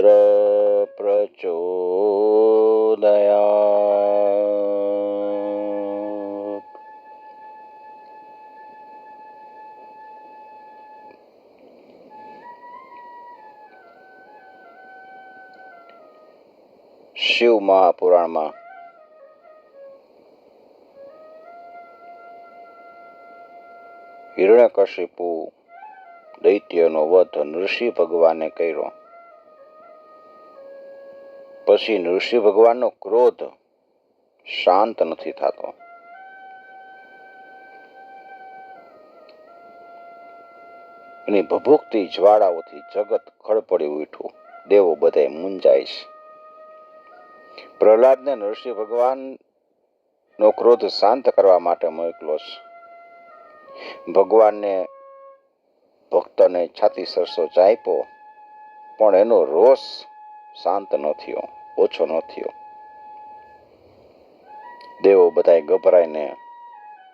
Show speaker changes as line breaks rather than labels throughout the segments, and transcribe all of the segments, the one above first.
રુદ્ર પ્રચોદયા શિવ મહાપુરાણમાં. હિરણ્યકશિપુ દૈત્યનો વધ નૃષિ ભગવાને કર્યો. પછી નૃષિ ભગવાનનો ક્રોધ શાંત નથી થતો. એની ભભૂકતી જ્વાળાઓથી જગત ખળપડી ઉઠ્યું. દેવો બધાય મૂંઝાય છે. પ્રહલાદને નરસિંહ ભગવાન નો ક્રોધ શાંત કરવા માટે મોકલો છે. ભગવાનને ભક્તને છાતી સરસો ચાપ્યો પણ એનો રોષ શાંત ન થયો. ઓછો ન થયો. દેવો બધાએ ગભરાઈને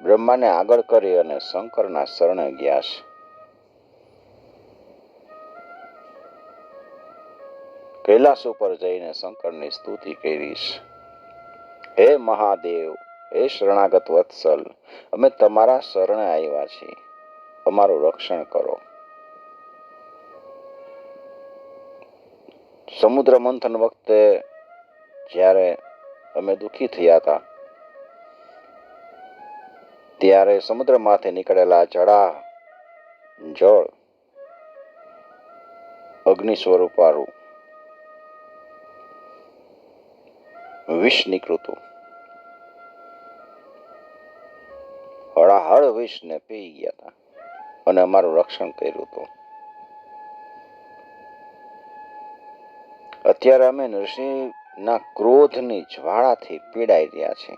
બ્રહ્માને આગળ કરી અને શંકરના શરણે ગયા છે. કૈલાસ ઉપર જઈને શંકરની સ્તુતિ કરી છે. હે મહાદેવ, હે શરણાગત વત્સલ, અમે તમારા શરણે આવ્યા છીએ. અમારું રક્ષણ કરો. સમુદ્ર મંથન વખતે જ્યારે અમે દુઃખી થયા હતા, ત્યારે સમુદ્રમાંથી નીકળેલા જળા જળ, અગ્નિ સ્વરૂપારું વિષ નીકળતું હળાહળ વિષને પી ગયા હતા અને અમારું રક્ષણ કર્યું હતું. અત્યારે અમે નરસિંહના ક્રોધની જ્વાળાથી પીડાઈ રહ્યા છે.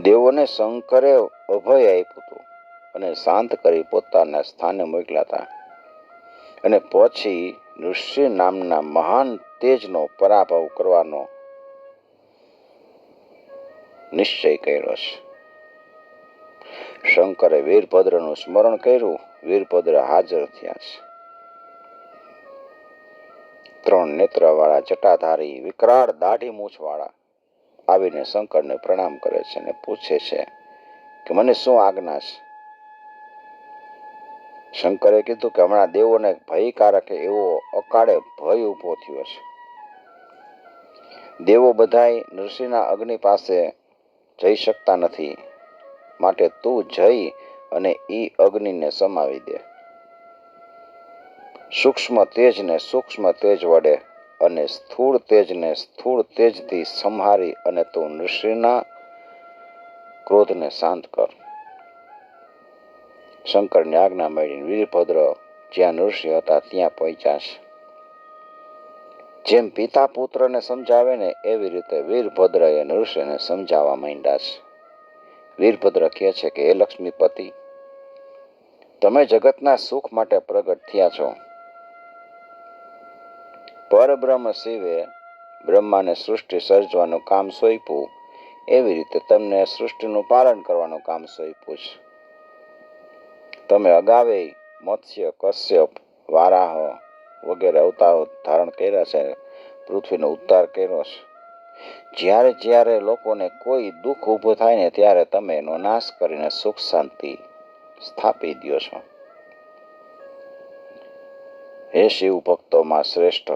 દેવોને શંકરે અભય આપ્યું હતું અને શાંત કરી પોતાના સ્થાને મોકલ્યા હતા. અને પછી ઋષિ નામના મહાન તેજનો પરાભવ કરવાનો નિશ્ચય કર્યો છે. શંકરે વીરભદ્રનું સ્મરણ કર્યું. વીરભદ્ર હાજર થયા છે. ત્રણ નેત્રવાળા જટાધારી વિકરાળ દાઢી મૂછવાળા આવીને શંકરને પ્રણામ કરે છે અને પૂછે છે કે મને શું આજ્ઞા છે? શંકરે કીધું કે હમણાં દેવોને ભયકારક એવો અકાળે ભય ઊભો થયો છે. દેવો બધાય નરસિંહના અગ્નિ પાસે જઈ શકતા નથી. માટે તું જઈ અને ઈ અગ્નિને સમાવી દે. સૂક્ષ્મ તેજને સૂક્ષ્મ તેજ વડે અને સ્થૂળ તેજને સ્થૂળ તેજથી સંહારી અને તું નૃસિંહના ક્રોધને શાંત કર. શંકરની આજ્ઞા મળીને વીરભદ્ર જ્યાં નૃસિંહ હતા ત્યાં પહોંચ્યા જેમ પિતા પુત્રને સમજાવે ને એવી રીતે વીરભદ્રએ નૃસિંહને સમજાવવા માંડ્યા છે. વીરભદ્ર કહે છે કે, હે લક્ષ્મીપતિ, તમે જગતના સુખ માટે પ્રગટ થયા છો. પરબ્રહ્મ શિવે બ્રહ્માને સૃષ્ટિ સર્જવાનું કામ સોંપ્યું. એવી રીતે તમને સૃષ્ટિનું પાલન કરવાનું કામ સોંપ્યું છે. તમે અગાવે મત્સ્ય, કશ્યપ, વારાહ વગેરે અવતારો ધારણ કર્યા છે, પૃથ્વીનો ઉદ્ધાર કર્યો છે. જ્યારે જ્યારે લોકોને કોઈ દુઃખ ઊભું થાય ને ત્યારે તમે એનો નાશ કરીને સુખ શાંતિ સ્થાપી દો છો. હે શિવ ભક્તોમાં શ્રેષ્ઠ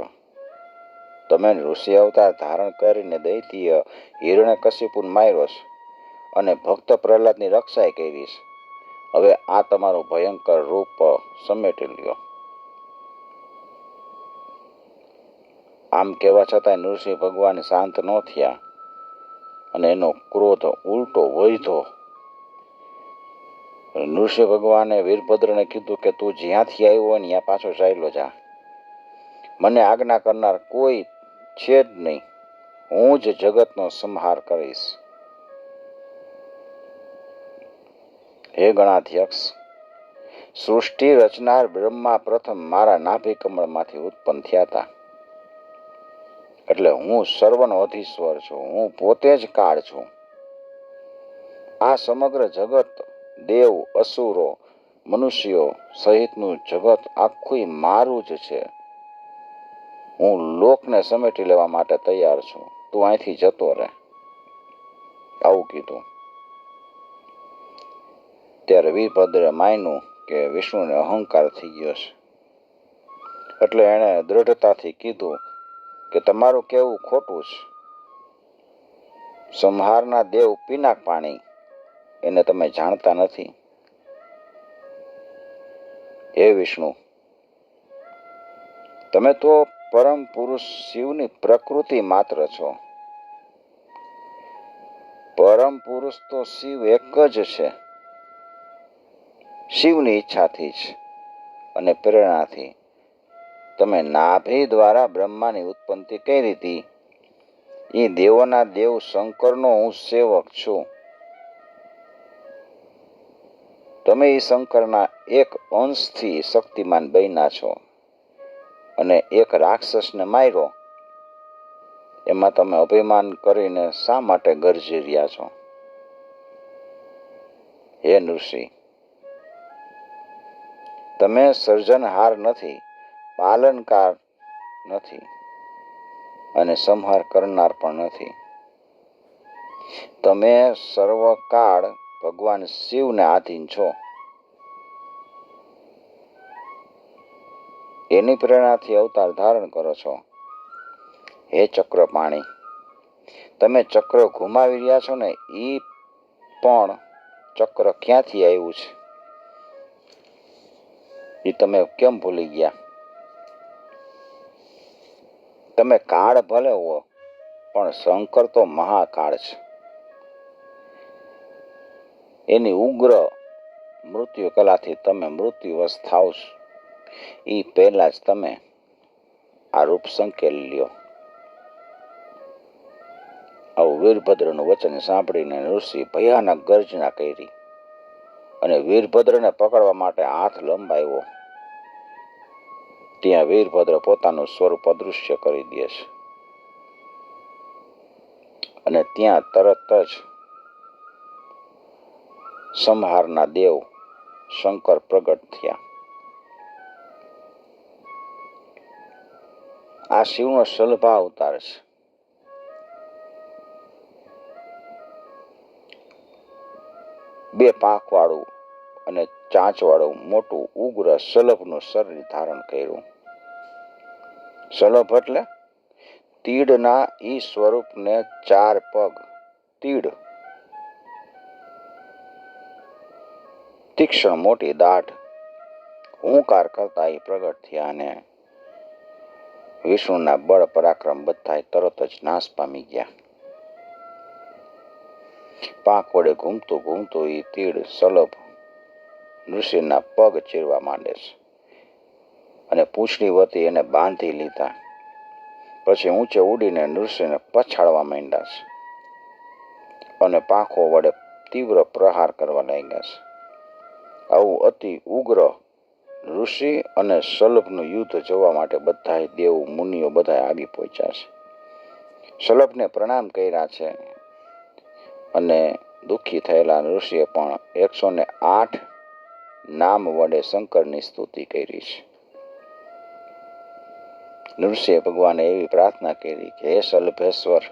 તમે ઋષિ અવતાર ધારણ કરીને દૈત્ય હિરણ્ય કશિપુન માર્યો છે અને ભક્ત પ્રહલાદની રક્ષાએ કરી છે. હવે આ તમારું ભયંકર રૂપ સમેટી લ્યો. આમ કહેવા છતાં નૃસિંહ ભગવાન શાંત ન થયા અને એનો ક્રોધ ઉલટો વધ્યો. નૃસિંહ ભગવાને વીરભદ્રને કીધું કે તું જ્યાંથી આવ્યો હોય ત્યાં પાછો ચાલ્યો જા. મને આજ્ઞા કરનાર કોઈ છે જ નહીં. હું જ જગતનો સંહાર કરીશ. હે ગણાધ્યક્ષ, સૃષ્ટિ રચનાર બ્રહ્મા પ્રથમ મારા નાભી કમળમાંથી ઉત્પન્ન થયા હતા. એટલે હું સર્વનો અધીશ્વર છું. હું પોતે જ કાળ છું. આ સમગ્ર જગત, દેવ, અસુરો, મનુષ્યો સહિતનું જગત આખું મારું જ છે. હું લોકને સમેટી લેવા માટે તૈયાર છું. તું અહીંથી જતો રહે. આવું કીધું. ત્યારે વીરભદ્રે માન્યું કે વિષ્ણુને અહંકાર થઈ ગયો છે. એટલે એણે દ્રઢતાથી કીધું કે તમારું કેવું ખોટું છે. સંહારના દેવ પીનાક પાણી, એને તમે જાણતા નથી. હે વિષ્ણુ, તમે તો પરમ પુરુષ શિવની પ્રકૃતિ માત્ર છો. પરમ પુરુષ તો શિવ એક જ છે. શિવની ઈચ્છાથી જ અને પ્રેરણાથી. તમે નાભી દ્વારા બ્રહ્માની ઉત્પત્તિ કરી હતી. એ દેવોના દેવ શંકરનો હું સેવક છું. તમે એ શંકરના એક અંશથી શક્તિમાન બન્યા છો. અને એક રાક્ષસને માર્યો. એમાં તમે અભિમાન કરીને શા માટે ગરજી રહ્યા છો? હે નૃષિ તમે સર્જનહાર નથી, પાલનકાર નથી અને સંહાર કરનાર પણ નથી. તમે સર્વકાળ ભગવાન શિવને આધીન છો. એની પ્રેરણાથી અવતાર ધારણ કરો છો. હે ચક્ર પાણી, તમે ચક્ર ઘુમાવી રહ્યા છો ને એ પણ ચક્ર ક્યાંથી આવ્યું છે? એ તમે કેમ ભૂલી ગયા? તમે કાળ ભલે હો, પણ શંકર તો મહાકાળ છે. એની ઉગ્ર મૃત્યુ કલાથી તમે મૃત્યુવશ થાવ એ પહેલા જ તમે આ રૂપ સંકેલ લ્યો. આવું વીરભદ્રનું વચન સાંભળીને ઋષિ ભયાનક ગર્જના કરી અને વીરભદ્રને પકડવા માટે હાથ લંબાવ્યો. ત્યાં વીરભદ્ર પોતાનું સ્વરૂપ અદૃશ્ય કરી દે છે. અને ત્યાં તરત જ સંહારના દેવ શંકર પ્રગટ થયા. આ શિવનો સલભા અવતાર છે. બે પાંખવાળું અને ચાંચવાળું મોટું ઉગ્ર સલભનું શરીર ધારણ કર્યું. સલભ એટલે તીડના ઈ સ્વરૂપને ચાર પગ, તીડ. તીક્ષ્ણ મોટી દાઢ, હુંકાર કરતા એ પ્રગટ થયા અને વિષ્ણુના બળ પરાક્રમ બધાય તરત જ નાશ પામી ગયા. પાંખ વડે ઘૂમતું ઘૂમતું એ તીડ, સલભ નૃસિંહના પગ ચીરવા માંડે છે અને પૂંછડી વતી એને બાંધી લીધા. પછી ઊંચે ઉડીને નૃસિંહને પછાડવા માંડ્યા છે અને પાંખો વડે તીવ્ર પ્રહાર કરવા લાગ્યા છે. આવું અતિ ઉગ્ર ઋષિ અને સલભનું યુદ્ધ જોવા માટે બધા દેવ મુનિઓ બધા આવી પહોંચ્યા છે. સલભને પ્રણામ કર્યા છે અને દુઃખી થયેલા ઋષિએ પણ એકસો ને આઠ નામ વડે શંકરની સ્તુતિ કરી છે. ઋષિએ ભગવાને એવી પ્રાર્થના કરી કે, હે સલભેશ્વર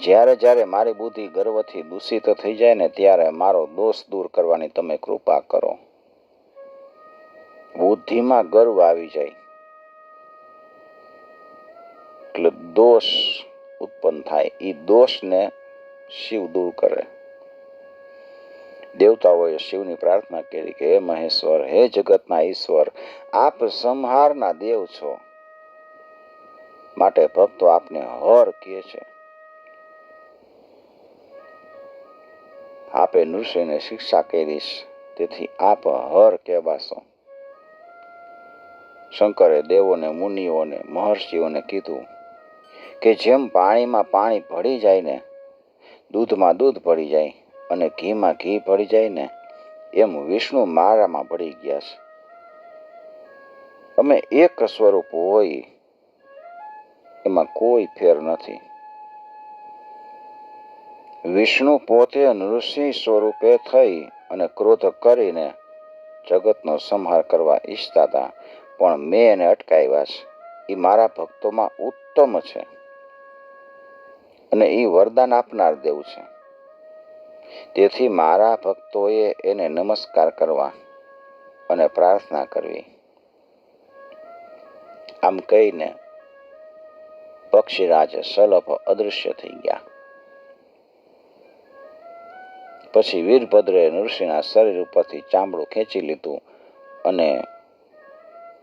જ્યારે જ્યારે મારી બુદ્ધિ ગર્વથી દૂષિત થઈ જાય ને ત્યારે મારો દોષ દૂર કરવાની તમે કૃપા કરો. બુદ્ધિમાં ગર્વ આવી જાય. એટલે દોષ ઉત્પન્ન થાય. એ દોષને શિવ દૂર કરે. દેવતાઓએ શિવની પ્રાર્થના કરી કે, હે મહેશ્વર, હે જગતના ઈશ્વર, આપ સંહારના દેવ છો. માટે ભક્તો આપને હર કહે છે. આપે નૃસિંહને શિક્ષા કરીશ તેથી આપ હર કહેવાશો. શંકરે દેવોને, મુનિઓને, મહર્ષિઓને કીધું કે જેમ પાણીમાં પાણી ભળી જાય ને, દૂધમાં દૂધ ભળી જાય અને ઘીમાં ઘી ભળી જાય ને, એમ વિષ્ણુ મારામાં ભળી ગયા છે. અમે એક સ્વરૂપ હોય, એમાં કોઈ ફેર નથી. વિષ્ણુ પોતે નૃસિંહ સ્વરૂપે થઈ અને ક્રોધ કરીને જગતનો સંહાર કરવા ઈચ્છતા હતા. પણ મેં એને અટકાવ્યા છે. એ મારા ભક્તોમાં ઉત્તમ છે અને એ વરદાન આપનાર દેવ છે. તેથી મારા ભક્તોએ એને નમસ્કાર કરવા અને પ્રાર્થના કરવી. આમ કહીને પક્ષીરાજ સલભ અદૃશ્ય થઈ ગયા. પછી વીરભદ્રે નૃસિંહના શરીર ઉપરથી ચામડું ખેંચી લીધું અને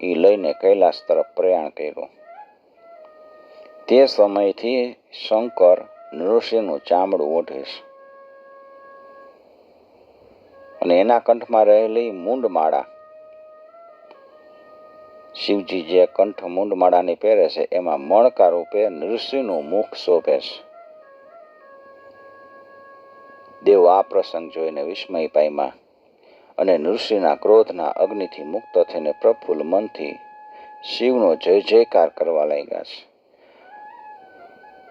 એ લઈને કૈલાસ તરફ પ્રયાણ કર્યું. તે સમયથી શંકર નૃસિંહનું ચામડું ઓઢીશ અને એના કંઠમાં રહેલી મૂંડમાળા, શિવજી જે કંઠ મૂંડમાળાની પહેરે છે, એમાં મણકા રૂપે નૃસિંહનું મુખ શોભે છે. દેવ આ પ્રસંગ જોઈને વિસ્મય પામ્યા. અને નૃસિંહના ક્રોધના અગ્નિથી મુક્ત થઈને પ્રફુલ્લ મનથી શિવનો જય જયકાર કરવા લાગ્યા છે.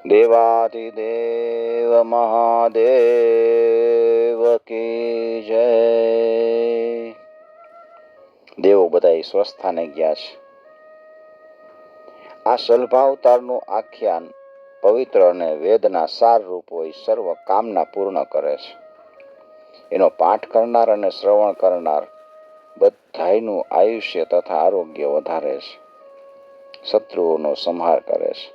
દેવાદિદેવ મહાદેવ કી જય. દેવો બધા સ્વસ્થાને ગયા છે. આ સલભાવતારનું આખ્યાન પવિત્ર અને વેદના સાર રૂપ હોય સર્વ કામના પૂર્ણ કરે છે. એનો પાઠ કરનાર અને શ્રવણ કરનાર બધાયનું આયુષ્ય તથા આરોગ્ય વધારે છે. શત્રુઓનો સંહાર કરે છે.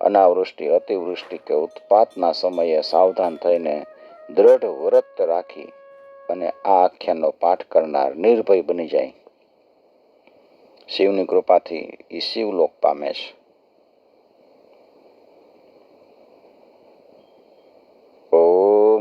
અનાવૃષ્ટિ, અતિવૃષ્ટિ કે ઉત્પાતના સમયે સાવધાન થઈને દ્રઢ વ્રત રાખી અને આ આખ્યાનનો પાઠ કરનાર નિર્ભય બની જાય. શિવની કૃપાથી એ શિવલોક પામે છે ઓમ